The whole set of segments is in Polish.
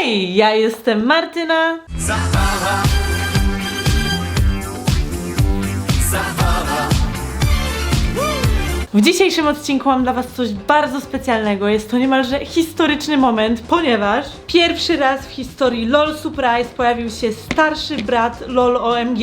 Hej, ja jestem Martyna. Zabawa. Zabawa. W dzisiejszym odcinku mam dla Was coś bardzo specjalnego. Jest to niemalże historyczny moment, ponieważ pierwszy raz w historii LOL Surprise pojawił się starszy brat LOL OMG.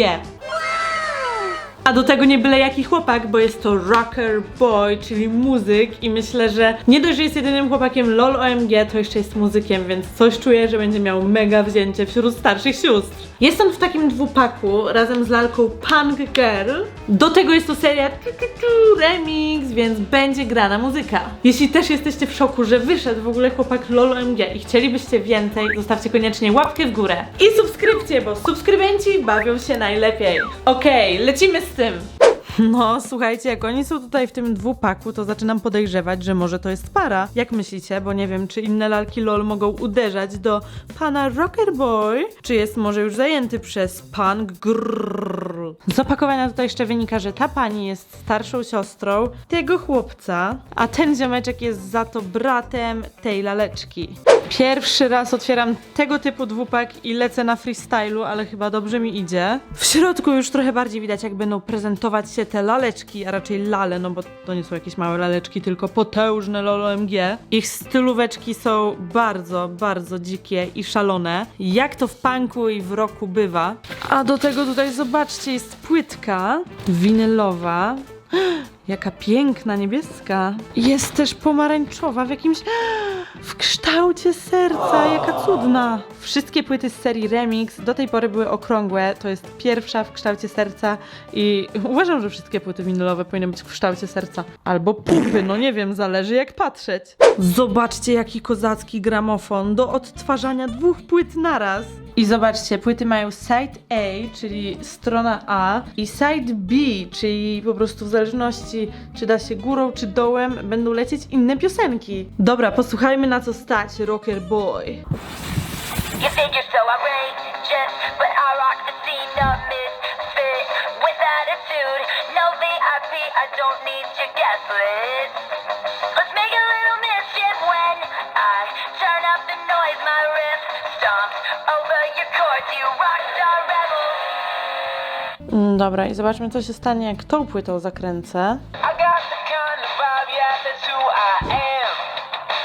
A do tego nie byle jaki chłopak, bo jest to rocker boy, czyli muzyk i myślę, że nie dość, że jest jedynym chłopakiem LOL OMG, to jeszcze jest muzykiem, więc coś czuję, że będzie miał mega wzięcie wśród starszych sióstr. Jest on w takim dwupaku razem z lalką Punk Girl. Do tego jest to seria tu, tu, tu, remix, więc będzie grana muzyka. Jeśli też jesteście w szoku, że wyszedł w ogóle chłopak LOL OMG i chcielibyście więcej, zostawcie koniecznie łapkę w górę i subskrypcję, bo subskrybenci bawią się najlepiej. Okej, lecimy z tym. No, słuchajcie, jak oni są tutaj w tym dwupaku, to zaczynam podejrzewać, że może to jest para. Jak myślicie? Bo nie wiem, czy inne lalki LOL mogą uderzać do pana Rocker Boy, czy jest może już zajęty przez pan Grrrr. Z opakowania tutaj jeszcze wynika, że ta pani jest starszą siostrą tego chłopca, a ten ziomeczek jest za to bratem tej laleczki. Pierwszy raz otwieram tego typu dwupak i lecę na freestylu, ale chyba dobrze mi idzie. W środku już trochę bardziej widać, jak będą prezentować się te laleczki, a raczej lale, no bo to nie są jakieś małe laleczki, tylko potężne LOL-OMG. Ich stylóweczki są bardzo, bardzo dzikie i szalone, jak to w punku i w roku bywa. A do tego tutaj zobaczcie, jest płytka winylowa. Jaka piękna, niebieska. Jest też pomarańczowa w jakimś. w kształcie serca. Jaka cudna. Wszystkie płyty z serii Remix do tej pory były okrągłe. To jest pierwsza w kształcie serca i uważam, że wszystkie płyty winylowe powinny być w kształcie serca. Albo pupy, no nie wiem, zależy jak patrzeć. Zobaczcie, jaki kozacki gramofon do odtwarzania dwóch płyt naraz. I zobaczcie, płyty mają side A, czyli strona A, i side B, czyli po prostu w zależności, czy da się górą, czy dołem, będą lecieć inne piosenki. Dobra, posłuchajmy na co stać, Rocker Boy. You think you're so but rock the with attitude. No VIP, I don't need your guest. Let's make a little when I turn up the noise. My over your you rockstar rebel. Mm, Dobra, i zobaczmy co się stanie, jak tą płytą zakręcę. I got the kind of vibe, yeah, that's who I am.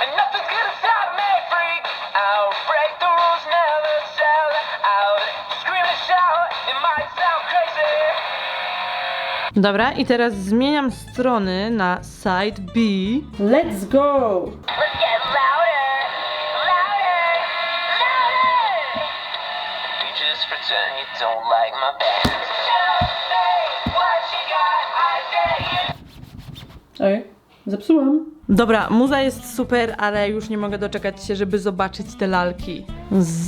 And nothing's gonna stop me, freak out. Break the rules, never sell out. Scream and shout, it might sound crazy. Dobra, i teraz zmieniam strony na side B. Let's go! Let's get louder, louder, louder. You just pretend you don't like my band. Ej, zepsułam. Dobra, muza jest super, ale już nie mogę doczekać się, żeby zobaczyć te lalki.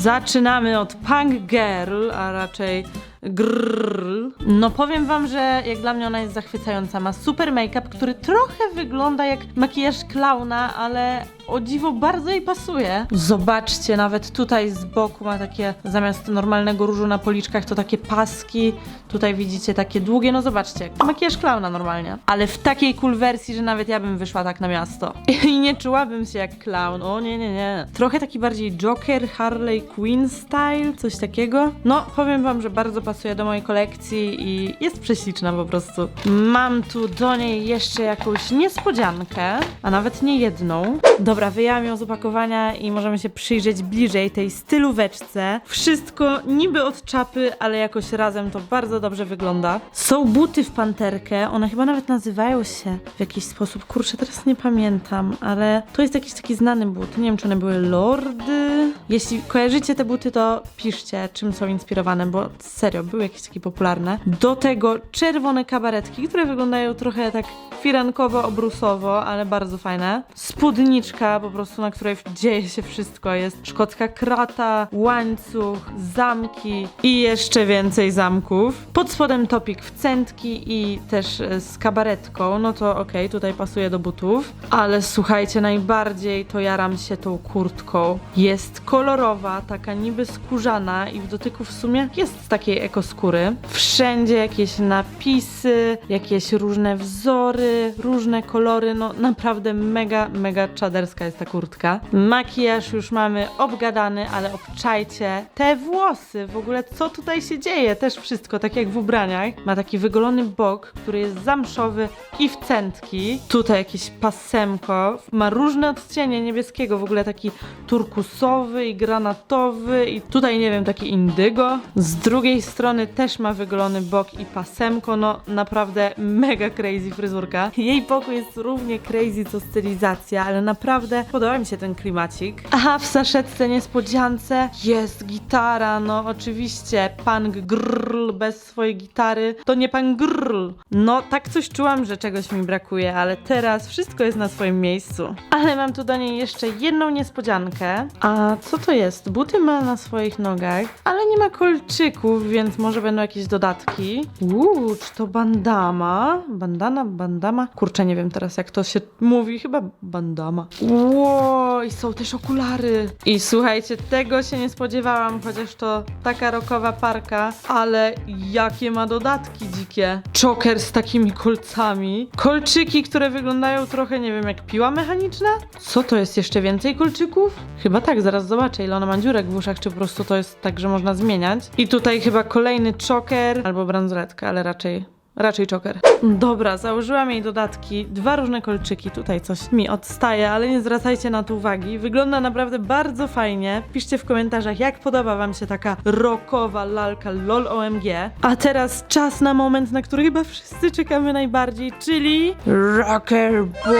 Zaczynamy od Punk Girl, a raczej Grrrl. No powiem wam, że jak dla mnie ona jest zachwycająca. Ma super make-up, który trochę wygląda jak makijaż klauna, ale o dziwo bardzo jej pasuje. Zobaczcie, nawet tutaj z boku ma takie, zamiast normalnego różu na policzkach, to takie paski. Tutaj widzicie takie długie, no zobaczcie, makijaż klauna normalnie. Ale w takiej cool wersji, że nawet ja bym wyszła tak na miasto. I nie czułabym się jak clown. O nie, nie, nie. Trochę taki bardziej Joker, Harley Quinn style, coś takiego. No, powiem wam, że bardzo pasuje do mojej kolekcji i jest prześliczna po prostu. Mam tu do niej jeszcze jakąś niespodziankę, a nawet nie jedną. Dobra, wyjęłam ją z opakowania i możemy się przyjrzeć bliżej tej stylóweczce. Wszystko niby od czapy, ale jakoś razem to bardzo dobrze wygląda. Są buty w panterkę, one chyba nawet nazywają się w jakiś sposób. Kurczę, teraz nie pamiętam, ale to jest jakiś taki znany but. Nie wiem, czy one były lordy. Jeśli kojarzycie te buty, to piszcie, czym są inspirowane, bo serio, były jakieś takie popularne. Do tego czerwone kabaretki, które wyglądają trochę tak firankowo, obrusowo, ale bardzo fajne. Spódniczka po prostu, na której dzieje się wszystko. Jest szkocka krata, łańcuch, zamki i jeszcze więcej zamków. Pod spodem topik w centki i też e, z kabaretką. No to okej, tutaj pasuje do butów. Ale słuchajcie, najbardziej to jaram się tą kurtką. Jest kolorowa, taka niby skórzana i w dotyku w sumie jest z takiej ekoskóry. Wszędzie jakieś napisy, jakieś różne wzory, różne kolory. No naprawdę mega, mega czaderska jest ta kurtka. Makijaż już mamy obgadany, ale obczajcie te włosy. W ogóle co tutaj się dzieje? Też wszystko, tak jak w ubraniach. Ma taki wygolony bok, który jest zamszowy i w centki. Tutaj jakieś pasemko. Ma różne odcienie niebieskiego, w ogóle taki turkusowy i granatowy i tutaj nie wiem, taki indygo. Z drugiej strony też ma wygolony bok i pasemko, no naprawdę mega crazy fryzurka. Jej boku jest równie crazy co stylizacja, ale naprawdę podoba mi się ten klimacik. Aha, w saszetce niespodziance jest gitara, no oczywiście pan grrl bez swojej gitary to nie pan grrl. No tak coś czułam, że czegoś mi brakuje, ale teraz wszystko jest na swoim miejscu. Ale mam tu do niej jeszcze jedną niespodziankę. A co to jest? Buty ma na swoich nogach, ale nie ma kolczyków, więc może będą jakieś dodatki. Uuu, czy to bandama? Bandana, bandama? Kurczę, nie wiem teraz jak to się mówi, chyba bandama. Ło, i są też okulary. I słuchajcie, tego się nie spodziewałam, chociaż to taka rokowa parka, ale jakie ma dodatki dzikie. Choker z takimi kolcami. Kolczyki, które wyglądają trochę, nie wiem, jak piła mechaniczna? Co to jest? Jeszcze więcej kolczyków? Chyba tak, zaraz zobaczę, ile ona ma dziurek w uszach, czy po prostu to jest tak, że można zmieniać. I tutaj chyba kolejny choker albo bransoletka, ale raczej Raczej choker. Dobra, założyłam jej dodatki, dwa różne kolczyki, tutaj coś mi odstaje, ale nie zwracajcie na to uwagi. Wygląda naprawdę bardzo fajnie. Piszcie w komentarzach, jak podoba wam się taka rockowa lalka LOL OMG. A teraz czas na moment, na który chyba wszyscy czekamy najbardziej, czyli Rocker Boy.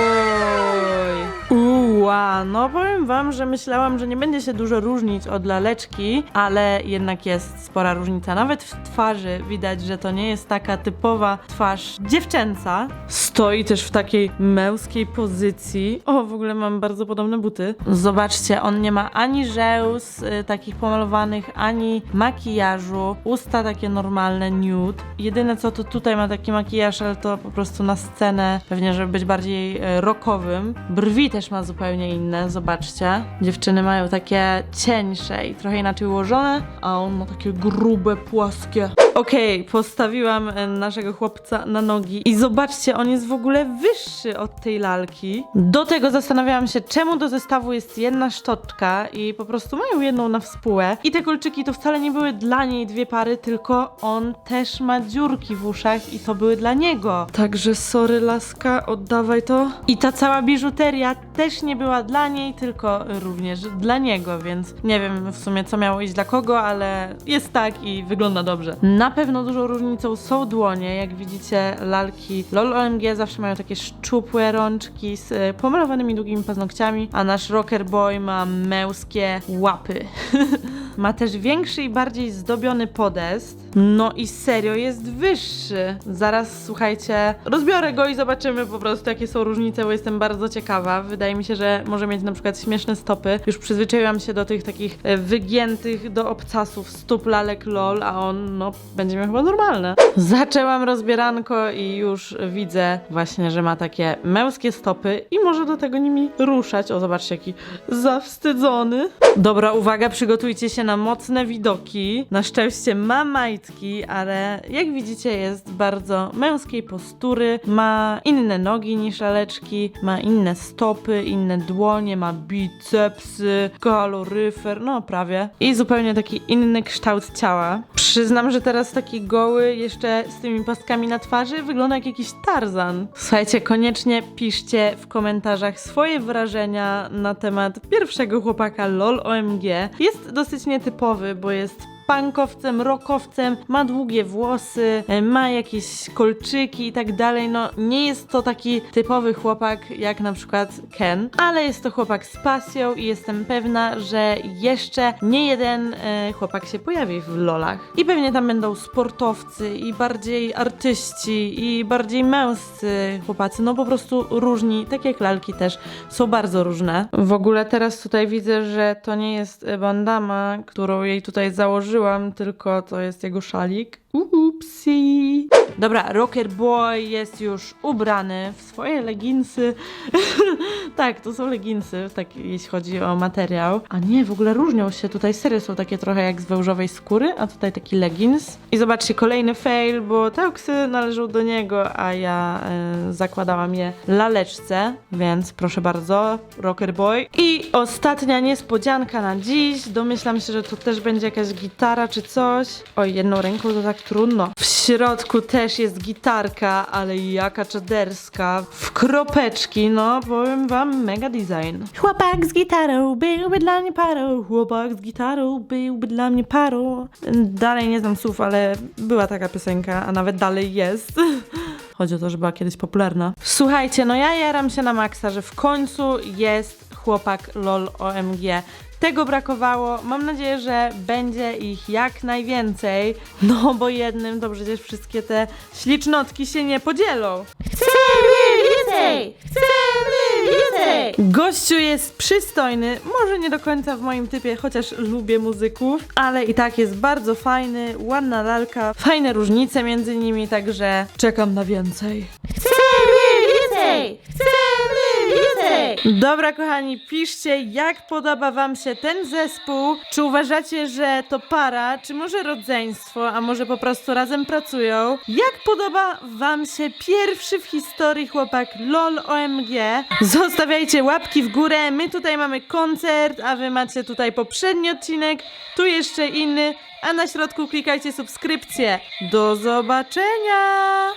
Uła, no powiem wam, że myślałam, że nie będzie się dużo różnić od laleczki, ale jednak jest spora różnica. Nawet w twarzy widać, że to nie jest taka typowa twarz dziewczęca. Stoi też w takiej męskiej pozycji. O, w ogóle mam bardzo podobne buty. Zobaczcie, on nie ma ani żełz y, takich pomalowanych, ani makijażu. Usta takie normalne, nude. Jedyne co to tutaj ma taki makijaż, ale to po prostu na scenę, pewnie żeby być bardziej e, rockowym. Brwi też ma zupełnie inne, zobaczcie. Dziewczyny mają takie cieńsze i trochę inaczej ułożone, a on ma takie grube, płaskie. Okej, postawiłam e, naszego chłopca na nogi i zobaczcie, on jest w ogóle wyższy od tej lalki. Do tego zastanawiałam się, czemu do zestawu jest jedna sztoczka i po prostu mają jedną na współę. I te kolczyki to wcale nie były dla niej dwie pary, tylko on też ma dziurki w uszach i to były dla niego. Także sorry laska, oddawaj to. I ta cała biżuteria też nie była dla niej, tylko również dla niego, więc nie wiem w sumie co miało iść dla kogo, ale jest tak i wygląda dobrze. Na pewno dużą różnicą są dłonie, jak widzicie lalki LOL OMG zawsze mają takie szczupłe rączki z e, pomalowanymi długimi paznokciami, a nasz Rocker Boy ma męskie łapy. ma też większy i bardziej zdobiony podest. No i serio jest wyższy. Zaraz słuchajcie, rozbiorę go i zobaczymy po prostu jakie są różnice, bo jestem bardzo ciekawa. Wydaje mi się, że może mieć na przykład śmieszne stopy. Już przyzwyczaiłam się do tych takich e, wygiętych do obcasów stóp lalek LOL, a on no będzie miał chyba normalne. Zaczęłam rozbieranko i już widzę właśnie, że ma takie męskie stopy i może do tego nimi ruszać. O, zobaczcie jaki zawstydzony. Dobra, uwaga, przygotujcie się na mocne widoki. Na szczęście ma majtki, ale jak widzicie jest bardzo męskiej postury. Ma inne nogi niż laleczki, ma inne stopy, inne dłonie, ma bicepsy, kaloryfer, no prawie. I zupełnie taki inny kształt ciała. Przyznam, że teraz taki goły, jeszcze z tymi pastkami na twarzy, wygląda jak jakiś Tarzan. Słuchajcie, koniecznie piszcie w komentarzach swoje wrażenia na temat pierwszego chłopaka LOL OMG. Jest dosyć nietypowy, bo jest punkowcem, rockowcem, ma długie włosy, e, ma jakieś kolczyki i tak dalej. No, nie jest to taki typowy chłopak jak na przykład Ken, ale jest to chłopak z pasją i jestem pewna, że jeszcze nie jeden e, chłopak się pojawi w lolach. I pewnie tam będą sportowcy i bardziej artyści i bardziej męscy chłopacy, no po prostu różni, tak jak lalki też są bardzo różne. W ogóle teraz tutaj widzę, że to nie jest bandama, którą jej tutaj założyłam, tylko to jest jego szalik. Upsi. Dobra, Rocker Boy jest już ubrany w swoje leginsy. tak, to są leginsy, tak jeśli chodzi o materiał. A nie, w ogóle różnią się. Tutaj sery są takie trochę jak z wężowej skóry, a tutaj taki leggings. I zobaczcie, kolejny fail, bo te oksy należą do niego, a ja e, zakładałam je laleczce, więc proszę bardzo, Rocker Boy. I ostatnia niespodzianka na dziś. Domyślam się, że to też będzie jakaś gitara czy coś. Oj, jedną ręką to tak trudno. W środku też jest gitarka, ale jaka czaderska. W kropeczki, no powiem wam, mega design. Chłopak z gitarą byłby dla mnie parą. Chłopak z gitarą byłby dla mnie parą. Dalej nie znam słów, ale była taka piosenka, a nawet dalej jest. Chodzi o to, że była kiedyś popularna. Słuchajcie, no ja jaram się na maksa, że w końcu jest chłopak LOL OMG. Tego brakowało. Mam nadzieję, że będzie ich jak najwięcej. No bo jednym to przecież wszystkie te ślicznotki się nie podzielą. Chcemy więcej! Chcemy więcej! Gościu jest przystojny, może nie do końca w moim typie, chociaż lubię muzyków, ale i tak jest bardzo fajny, ładna lalka, fajne różnice między nimi, także czekam na więcej. Chcemy więcej! Chcemy więcej! Dobra, kochani, piszcie, jak podoba Wam się ten zespół. Czy uważacie, że to para, czy może rodzeństwo, a może po prostu razem pracują? Jak podoba Wam się pierwszy w historii chłopak LOL OMG? Zostawiajcie łapki w górę. My tutaj mamy koncert, a Wy macie tutaj poprzedni odcinek, tu jeszcze inny, a na środku klikajcie subskrypcję. Do zobaczenia!